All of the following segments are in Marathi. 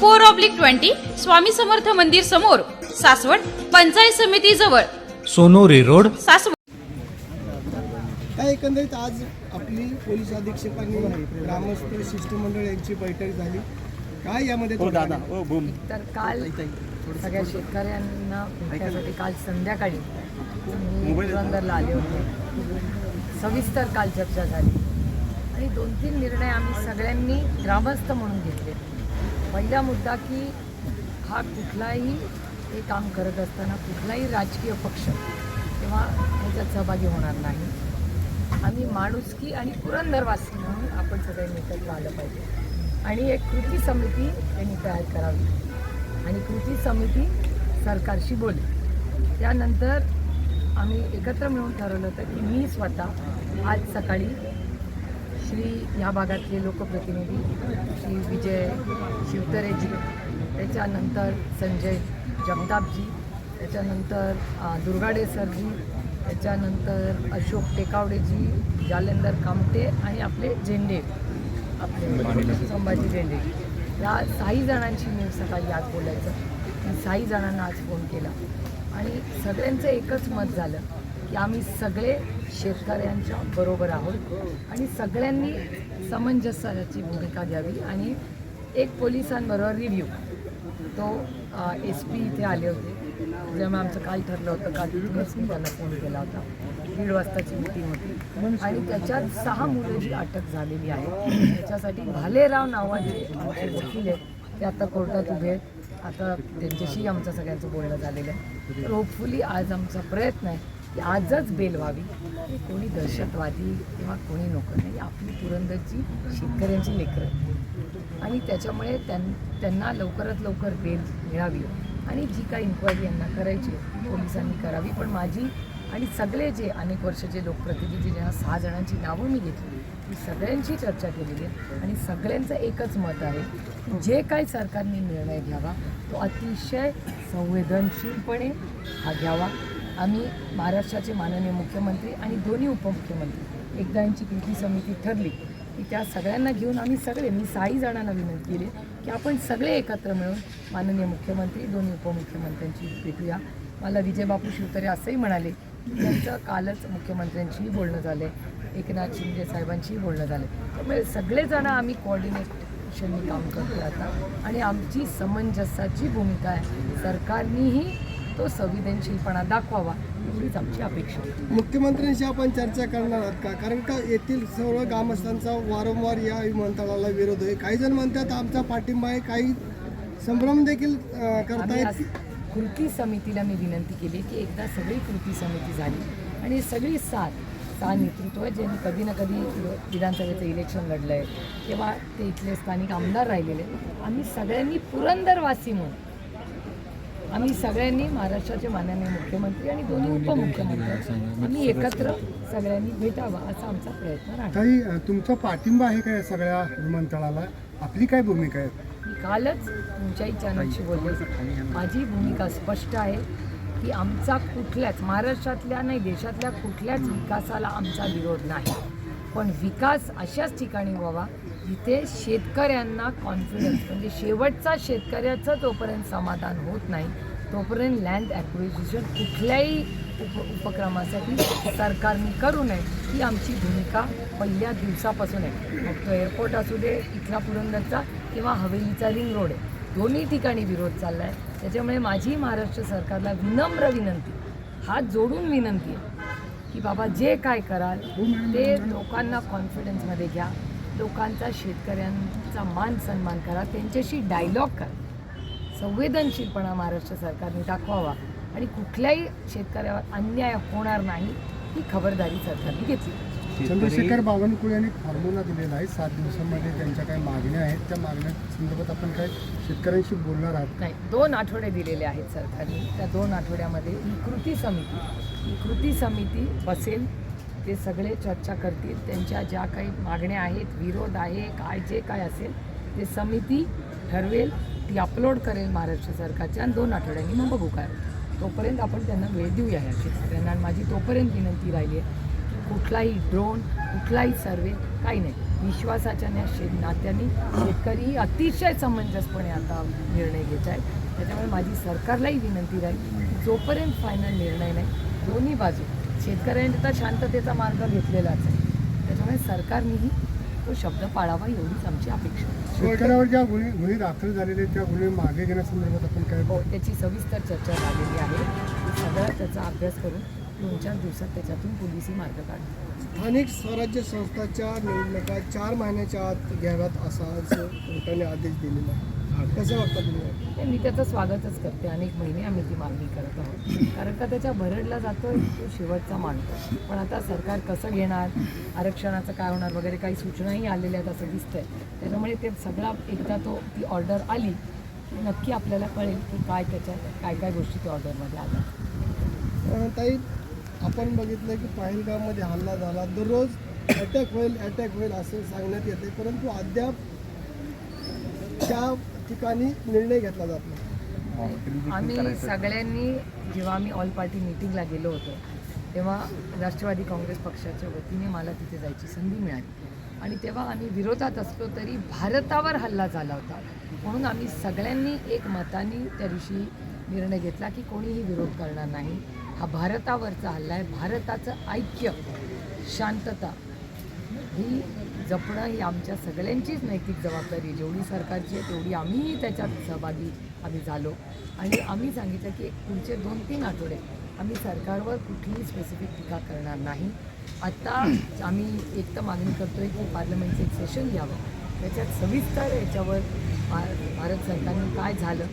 four oblique twenty Swami Samarth मंदिर समोर सासवड पंचायत समिती जवळ. सोनोरी रोड. सासवड. काय एकंदरीत आज आपली पोलीस अधीक्षकांनी ग्रामस्थ शिष्टमंडळ यांची बैठक झाली. काय यामध्ये दादा. तर काल सगळ्या शेतकऱ्यांना भेटण्यासाठी काल संध्याकाळी मी पुरंदरला आले होते. सविस्तर काल चर्चा झाली. आणि दोन तीन निर्णय आम्ही सगळ्यांनी ग्रामस्थ म्हणून घेतले. पहिला मुद्दा की हा कुठलाही हे काम करत असताना कुठलाही राजकीय पक्ष किंवा ह्याच्यात सहभागी होणार नाही. आम्ही माणुसकी आणि पुरंदरवासी म्हणून आपण सगळ्यांनी एकत्र आलं पाहिजे. आणि एक कृती समिती त्यांनी तयार करावी. आणि कृती समिती सरकारशी बोलली. त्यानंतर आम्ही एकत्र मिळून ठरवलं होतं की मी स्वतः आज सकाळी श्री ह्या भागातले लोकप्रतिनिधी श्री विजय शिवतरेजी त्याच्यानंतर संजय जगतापजी त्याच्यानंतर दुर्गाडे सरजी त्याच्यानंतर अशोक टेकावडेजी जालेंदर कामटे आणि आपले झेंडे आपले संभाजी झेंडे. या साई जणांशी मी सकाळी आज बोलायचं. मी साई जणांना आज फोन केला. आणि सगळ्यांचं एकच मत झालं. की आम्ही सगळे शेतकऱ्यांच्या बरोबर आहोत आणि सगळ्यांनी सामंजस्याची भूमिका घ्यावी आणि एक पोलिसांबरोबर रिव्ह्यू तो एस पी इथे आले होते. त्यामुळे आमचं काल ठरलं होतं काल तिथूनच मी त्यांना फोन केला होता. दीड वाजताची मिटिंग होती. आणि त्याच्यात सहा मुलं जी अटक झालेली आहे त्याच्यासाठी भालेराव नावाचे आमचे वकील आहेत. ते आता कोर्टात उभे आहेत. आता त्यांच्याशी आमचं सगळ्यांचं बोलणं झालेलं आहे. तर होपफुली आज आमचा प्रयत्न आहे की आजच बेल व्हावी. की कोणी दहशतवादी किंवा कोणी नको नाही आपली पुरंदरची शेतकऱ्यांची लेकरं. आणि त्याच्यामुळे त्यां त्यांना लवकरात लवकर बेल मिळावी. आणि जी काही इन्क्वायरी यांना करायची आहे, ती पोलिसांनी करावी. पण माझी आणि सगळे जे अनेक वर्षाचे लोकप्रतिनिधी ज्यांना सहा जणांची नावं मी घेतली ती सगळ्यांशी चर्चा केलेली आहे. आणि सगळ्यांचं एकच मत आहे जे काही सरकारने निर्णय घ्यावा तो अतिशय संवेदनशीलपणे हा घ्यावा. आम्ही महाराष्ट्राचे माननीय मुख्यमंत्री आणि दोन्ही उपमुख्यमंत्री एकदा यांची कृती समिती ठरली की त्या सगळ्यांना घेऊन आम्ही सगळे मी साई जणांना विनंती केली की आपण सगळे एकत्र मिळून माननीय मुख्यमंत्री दोन्ही उपमुख्यमंत्र्यांची भेटूया मला विजयबापू शिवतरे असंही म्हणाले. त्यांचं कालच मुख्यमंत्र्यांशीही बोलणं झालं आहे एकनाथ शिंदे साहेबांशीही बोलणं झालं आहे त्यामुळे सगळेजण आम्ही कोऑर्डिनेशननी काम करतो आता. आणि आमची समंजसाची भूमिका आहे. सरकारनेही तो संवेदनशीलपणा दाखवावा एवढीच आमची अपेक्षा. आहे मुख्यमंत्र्यांशी आपण चर्चा करणार आहात का? कारण का येथील सर्व ग्रामस्थांचा वारंवार या विमानतळाला विरोध आहे. काही जण म्हणतात आमचा पाठिंबा आहे. काही संभ्रम देखील करतायत. कृती समितीला मी विनंती केली की एकदा सगळी कृती समिती झाली आणि सगळी साथ सहा नेतृत्व ज्यांनी कधी ना कधी विधानसभेचं इलेक्शन लढलं आहे किंवा ते इथले स्थानिक आमदार राहिलेले आम्ही सगळ्यांनी पुरंदरवासी म्हणून आम्ही सगळ्यांनी महाराष्ट्राचे माननीय मुख्यमंत्री आणि दोन्ही उपमुख्यमंत्री आम्ही एकत्र सगळ्यांनी भेटावा असा आमचा प्रयत्न काही तुमचा पाठिंबा आहे का या सगळ्या विमानतळाला? आपली काय भूमिका आहे? मी कालच तुमच्याही चॅनलशी बोलले. माझी भूमिका स्पष्ट आहे की आमचा कुठल्याच महाराष्ट्रातल्या नाही देशातल्या कुठल्याच विकासाला आमचा विरोध नाही. पण विकास अशाच ठिकाणी व्हावा जिथे शेतकऱ्यांना कॉन्फिडन्स म्हणजे शेवटचा शेतकऱ्याचं जोपर्यंत समाधान होत नाही. तोपर्यंत लँड ॲक्विजिशन कुठल्याही उप उपक्रमासाठी सरकारने करू नये. ही आमची भूमिका पहिल्या दिवसापासून आहे. मग तो एअरपोर्ट असू दे इथला पुरंदरचा किंवा हवेलीचा रिंग रोड आहे. दोन्ही ठिकाणी विरोध चालला आहे त्याच्यामुळे माझी महाराष्ट्र सरकारला विनम्र विनंती हात जोडून विनंती आहे की बाबा जे काय कराल ते लोकांना कॉन्फिडन्समध्ये घ्या. लोकांचा शेतकऱ्यांचा मान सन्मान करा त्यांच्याशी डायलॉग करा. संवेदनशीलपणा महाराष्ट्र सरकारने दाखवावा आणि कुठल्याही शेतकऱ्यावर अन्याय होणार नाही ही खबरदारी सरकारने घेतली. चंद्रशेखर बावनकुळे यांनी फॉर्म्युला दिलेला आहे सात दिवसांमध्ये त्यांच्या काही मागण्या आहेत. त्या मागण्या संदर्भात आपण काय शेतकऱ्यांशी बोलणार आहात? नाही दोन आठवडे दिलेले आहेत सरकारने. त्या दोन आठवड्यामध्ये ही कृती समिती ही कृती समिती बसेल ते सगळे चर्चा करतील. त्यांच्या ज्या काही मागण्या आहेत विरोध आहे काय जे काय असेल ते समिती ठरवेल ती अपलोड करेल महाराष्ट्र सरकारच्या आणि दोन आठवड्यांनी मग बघू काय तोपर्यंत आपण त्यांना वेळ देऊया या शेतकऱ्यांना माझी तोपर्यंत विनंती राहिली आहे कुठलाही ड्रोन कुठलाही सर्वे काही नाही. विश्वासाच्या न्या शे नात्याने शेतकरी अतिशय समंजसपणे आता निर्णय घेत आहेत. त्याच्यामुळे माझी सरकारलाही विनंती राहील जोपर्यंत फायनल निर्णय नाही दोन्ही बाजू शेतकऱ्यांनी तर शांततेचा मार्ग घेतलेलाच आहे. त्याच्यामुळे सरकारनेही तो शब्द पाळावा एवढीच आमची अपेक्षा आहे. शेतकऱ्यावर ज्या गुन्हे गुन्हे दाखल झालेले त्या गुन्हे मागे घेण्यासंदर्भात आपण काय हो त्याची सविस्तर चर्चा झालेली आहे. सगळा त्याचा अभ्यास करून दोन चार दिवसात त्याच्यातून पोलिसी मार्ग काढतो स्थानिक स्वराज्य संस्थाच्या निवडणुका चार महिन्याच्या आत घ्याव्यात असा कोर्टाने आदेश दिलेला आहे. कसं तुम्ही? मी त्याचं स्वागतच करते. अनेक महिने आम्ही ती मागणी करत आहोत. कारण का त्याच्या भरडला जातो तो शेवटचा मानतो पण आता सरकार कसं घेणार? आरक्षणाचं काय होणार वगैरे काही सूचनाही आलेल्या आहेत असं दिसतंय. त्याच्यामुळे ते सगळा एकदा तो ती ऑर्डर आली नक्की आपल्याला कळेल की काय त्याच्यात काय काय गोष्टी त्या ऑर्डरमध्ये आल्या. ताई आपण बघितलं की पहलगाममध्ये हल्ला झाला. दररोज अटॅक होईल अटॅक होईल असं सांगण्यात येते परंतु अद्याप त्या ठिकाणी निर्णय घेतला जात नाही. आम्ही सगळ्यांनी जेव्हा आम्ही ऑल पार्टी मिटिंगला गेलो होतो तेव्हा राष्ट्रवादी काँग्रेस पक्षाच्या वतीने मला तिथे जायची संधी मिळाली. आणि तेव्हा आम्ही विरोधात असलो तरी भारतावर हल्ला झाला होता. म्हणून आम्ही सगळ्यांनी एक मताने त्या दिवशी निर्णय घेतला की कोणीही विरोध करणार नाही. हा भारतावरचा हल्ला आहे. भारताचं ऐक्य शांतता ही जपणं ही आमच्या सगळ्यांचीच नैतिक जबाबदारी जेवढी सरकारची आहे तेवढी आम्हीही त्याच्यात सहभागी आम्ही झालो. आणि आम्ही सांगितलं की पुढचे दोन तीन आठवडे आम्ही सरकारवर कुठलीही स्पेसिफिक टीका करणार नाही. आत्ता आम्ही एक तर मागणी करतो आहे की पार्लमेंटचं एक सेशन घ्यावं. त्याच्यात सविस्तर याच्यावर भारत सरकारने काय झालं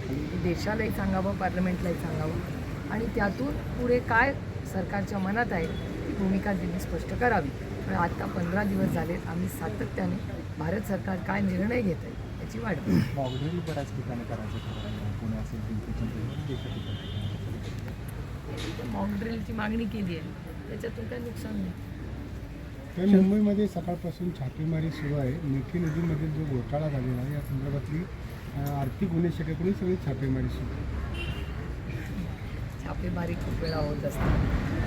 देशालाही सांगावं पार्लमेंटलाही सांगावं. आणि त्यातून पुढे काय सरकारच्या मनात आहे भूमिका त्यांनी स्पष्ट करावी. पण आता पंधरा दिवस झालेत आम्ही सातत्याने भारत सरकार काय निर्णय घेत आहे याची वाट बऱ्याच ठिकाणी करायचं ठरवलं पुणे असेल पिंपरी चिंचवड देशात ठिकाणी मॉक ड्रिलची मागणी केली आहे. त्याच्यातून काही नुकसान नाही. तर मुंबईमध्ये सकाळपासून छापेमारी सुरू आहे. मिठी नदीमधील जो घोटाळा झालेला आहे या संदर्भातली आर्थिक गुन्हे शाखेकडून सगळी छापेमारी सुरू आहे. छापेमारी खूप वेळा होत असतात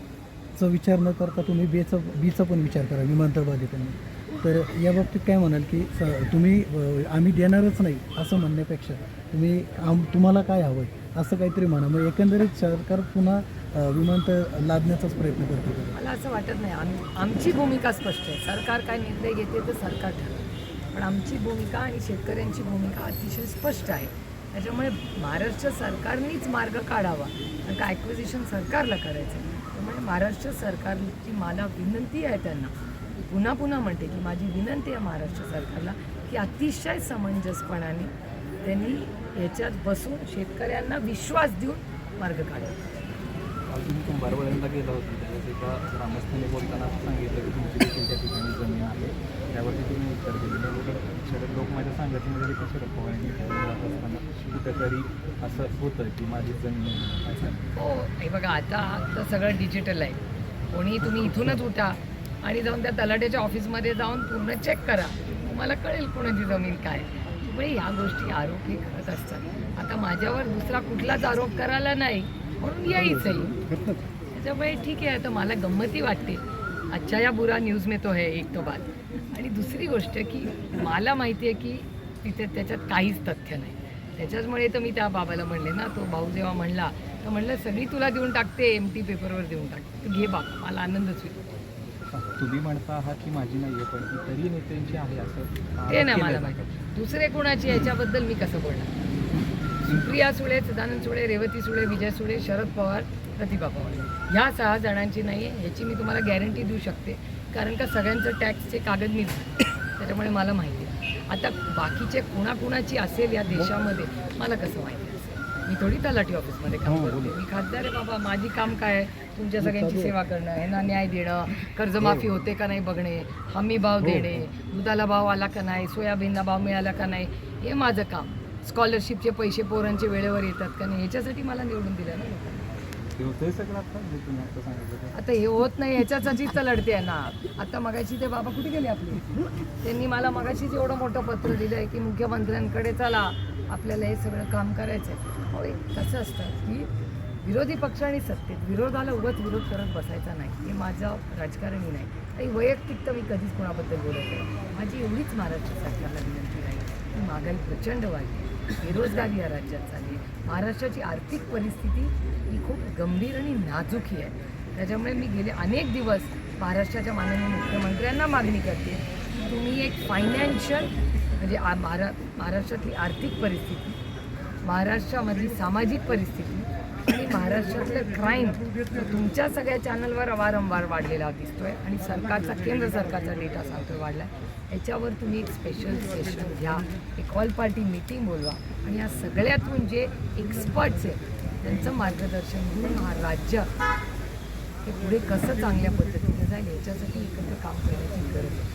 चा विचार न करता तुम्ही बेचं बीचा पण विचार करा विमानतळ बाधितांनी तर या बाबतीत काय म्हणाल की स- तुम्ही आम्ही देणारच नाही असं म्हणण्यापेक्षा तुम्ही आम तुम्हाला काय हवं आहे असं काहीतरी म्हणा. मग एकंदरीत सरकार पुन्हा विमानतळ लादण्याचाच प्रयत्न करतो मला असं वाटत नाही. आम आमची भूमिका स्पष्ट आहे. सरकार काय निर्णय घेते तर सरकार ठरवतं. पण आमची भूमिका आणि शेतकऱ्यांची भूमिका अतिशय स्पष्ट आहे. त्याच्यामुळे महाराष्ट्र सरकारनेच मार्ग काढावा कारण का ॲक्विजिशन सरकारला करायचं आहे महाराष्ट्र सरकारची मला विनंती आहे त्यांना. पुन्हा पुन्हा म्हणते की माझी विनंती आहे महाराष्ट्र सरकारला की अतिशय समंजसपणाने त्यांनी याच्यात बसून शेतकऱ्यांना विश्वास देऊन मार्ग काल तुम्ही कुंभारवाड्यांना गेला होता. त्यावेळेस एका ग्रामस्थांनी बोलताना सांगितलं की तुमची देखील त्या ठिकाणी जमीन आहे. त्यावरती तुम्ही उत्तर दिलं. म्हणजे नेमकं शरद लोक माझ्या संघटनेमध्ये देखील शरद पवारांनी ठेवून जात असताना कुठेतरी असं होतं की माझी जमीन असं हो हे बघा आता तर सगळं डिजिटल आहे. कोणी तुम्ही इथूनच उठा आणि जाऊन त्या तलाट्याच्या ऑफिसमध्ये जाऊन पूर्ण चेक करा. तुम्हाला कळेल कोणाची जमीन काय त्यामुळे ह्या गोष्टी आरोप हे करत असतात. आता माझ्यावर दुसरा कुठलाच आरोप करायला नाही. म्हणून यायचंही त्याच्यामुळे ठीक आहे आता मला गंमती वाटते. अच्छा या बुरा न्यूज में तो है एक तो बात. आणि दुसरी गोष्ट की मला माहिती आहे की तिथे त्याच्यात काहीच तथ्य नाही. त्याच्याचमुळे तर मी त्या बाबाला म्हणले ना तो भाऊ जेव्हा म्हणला तर म्हणलं सगळी तुला देऊन टाकते एम टी पेपरवर देऊन टाकते. तू घे बाबा मला आनंदच होईल. तुम्ही म्हणता आहात की माझी नाही आहे पण इतरही नेत्यांची आहे असं ते नाही मला. माहिती. दुसरे कोणाची याच्याबद्दल मी कसं बोलणार? सुप्रिया सुळे सदानंद सुळे रेवती सुळे विजय सुळे शरद पवार प्रतिभा पवार. ह्या सहा जणांची नाही आहे ह्याची मी तुम्हाला गॅरंटी देऊ शकते. कारण का सगळ्यांचं टॅक्सचे कागद मी त्याच्यामुळे मला माहिती आहे. आता बाकीचे कुणाकुणाची असेल या देशामध्ये मला कसं माहिती असेल? मी थोडी तलाठी ऑफिसमध्ये काम करते. मी खासदार आहे बाबा माझी काम काय आहे? तुमच्या सगळ्यांची सेवा करणं ह्यांना न्याय देणं कर्जमाफी होते का नाही बघणे हमी भाव देणे दुधाला भाव आला का नाही सोयाबीनला भाव मिळाला का नाही हे माझं काम. स्कॉलरशिपचे पैसे पोरांचे वेळेवर येतात का नाही ह्याच्यासाठी मला निवडून दिलं ना लोकांनी. आता हे होत नाही ह्याच्यासाठीच तर लढते आहे ना. आता मगाशी ते बाबा कुठे गेले आपले? त्यांनी मला मगाशीच एवढं मोठं पत्र दिलं आहे की मुख्यमंत्र्यांकडे चला आपल्याला हे सगळं काम करायचं आहे कसं असतं की विरोधी पक्ष आणि सत्तेत विरोधाला उगाच विरोध करत बसायचा नाही. हे माझं राजकारणही नाही. काही वैयक्तिक तर मी कधीच कोणाबद्दल बोलत नाही. माझी एवढीच महाराष्ट्र सरकारला विनंती राहील की महागाई प्रचंड वाढली बेरोजगारी या राज्यात झाली महाराष्ट्राची आर्थिक परिस्थिती ही खूप गंभीर आणि नाजुकी आहे. त्याच्यामुळे मी गेले अनेक दिवस महाराष्ट्राच्या माननीय मुख्यमंत्र्यांना मागणी करते की तुम्ही एक फायनान्शियल म्हणजे आ- महारा महाराष्ट्रातली आर्थिक परिस्थिती महाराष्ट्रामधली सामाजिक परिस्थिती आणि महाराष्ट्रातलं क्राईम तुमच्या सगळ्या चॅनलवर वारंवार वाढलेला दिसतोय आणि सरकारचा केंद्र सरकारचा डेटा सांगतोय वाढला आहे याच्यावर तुम्ही एक स्पेशल सेशन घ्या एक ऑल पार्टी मीटिंग बोलवा आणि या सगळ्यातून जे एक्सपर्ट्स आहेत त्यांचं मार्गदर्शन घेऊन हा राज्य हे पुढे कसं चांगल्या पद्धतीने जाईल याच्यासाठी एकत्र काम करण्याची गरज आहे.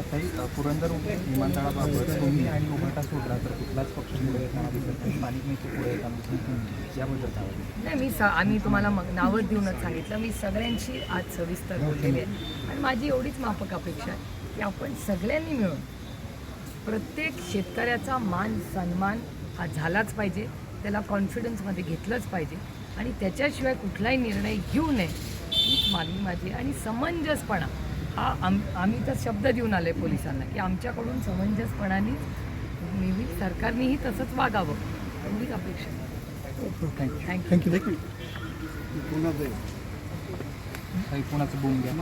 ही, पुरंदर विमानतळाबाबत तुम्ही आणि उभाटा सोडला तर कुठलाच पक्ष पुढे येताना दिसत नाही. स्थानिक नेते पुढे येताना दिसत नाही. याबद्दल काय? नाही मी सा आम्ही तुम्हाला मग नावं देऊनच सांगितलं. मी सगळ्यांशी आज सविस्तर बोललेली आहे. आणि माझी एवढीच माफक अपेक्षा आहे की आपण सगळ्यांनी मिळून प्रत्येक शेतकऱ्याचा मान सन्मान हा झालाच पाहिजे. त्याला कॉन्फिडन्समध्ये घेतलंच पाहिजे. आणि त्याच्याशिवाय कुठलाही निर्णय घेऊ नये हीच मागणी माझी. आणि समंजसपणा हा आम आम्ही तर शब्द देऊन आले पोलिसांना की आमच्याकडून समंजसपणाने नेहमी सरकारनेही तसंच वागावं. एवढीच अपेक्षा. आहे थँक्यू थँक्यू काही कोणाचं बूम घ्या